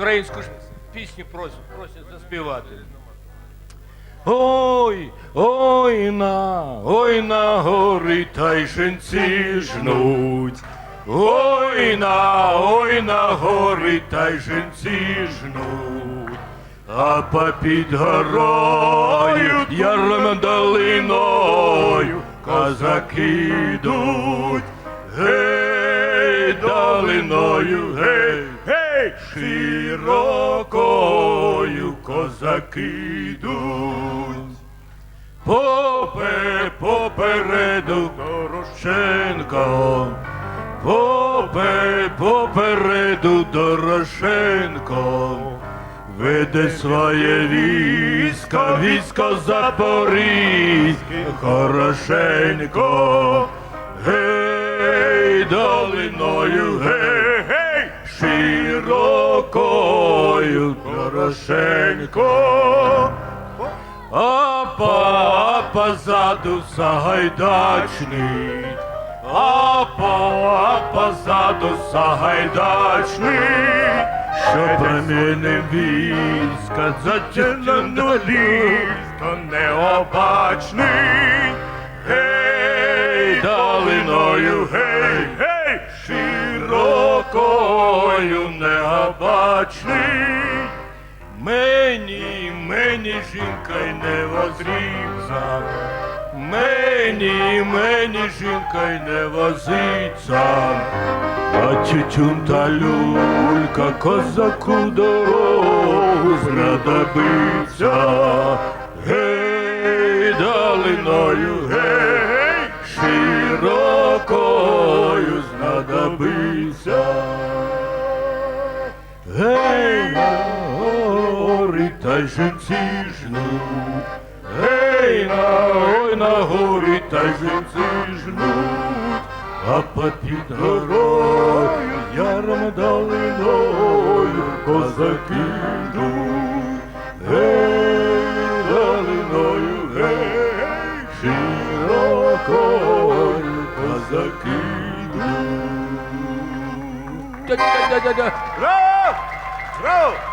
українську пісню просять, просять заспівати. Ой, ой на, ой на гори та жнуть. Ой на, ой на гори та жнуть. А попід горою, яром долиною, козаки йдуть. Гей, долиною, гей, гей, широкою козаки йдуть. Попе, попереду Дорошенко, попе, попереду Дорошенко, веде своє військо, військо Запорізьке, хорошенько, гей, долиною, гей, гей, широкою Дорошенко. А, по, а позаду Сагайдачний, а, по, а позаду Сагайдачний, що промінем війська затягнено ліжко необачний. Гей, долиною, гей, Мені, мені жінка й не возрівся, мені, мені жінка й не возиться, а тютюн та люлька козаку дорогу знадобиться. Гей, долиною, гей, широкою знадобиться. Гей, та й жінці Гей, на ой на горі та й жнуть, а попід горою яром долиною козаки йдуть. Гей, долиною, гей, широкою козаки йдуть. Браво! Браво!